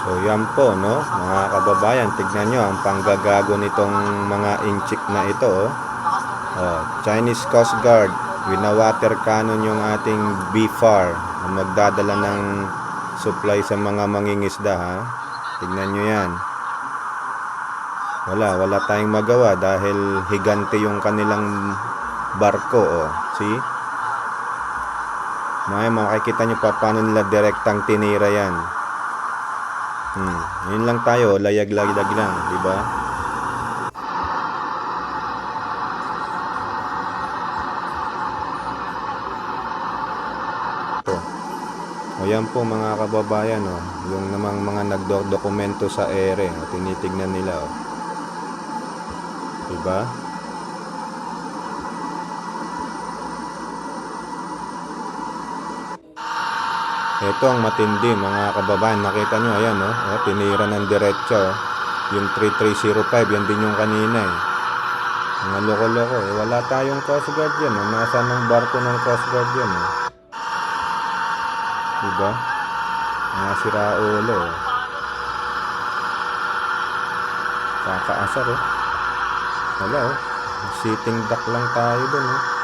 So yan po, no? Mga kababayan, tignan nyo ang panggagago nitong mga inchik na ito, oh. Oh, Chinese Coast Guard, wina-water cannon yung ating BFAR na magdadala ng supply sa mga mangingisda, ha? Tignan nyo yan. Wala, wala tayong magawa dahil higante yung kanilang barko, oh. See? May makikita nyo pa paano nila direktang tinira yan. Hmm, yun lang tayo, layag-layag lang, di ba? O yan po mga kababayan, oh, yung namang mga nagdokumento sa ere, oh, tinitignan nila, oh. Diba? Ito ang matindi mga kababayan. Nakita nyo, ayan, oh, oh tinira ng diretso. Oh. Yung 3305, yan din yung kanina eh. Mga loko-loko eh. Wala tayong Coast Guard yan. Oh. Nasa ng barko ng Coast Guard yan. Oh. Diba? Mga siraulo. Oh. Kakaasar oh. Wala oh. Sitting duck lang tayo dun oh.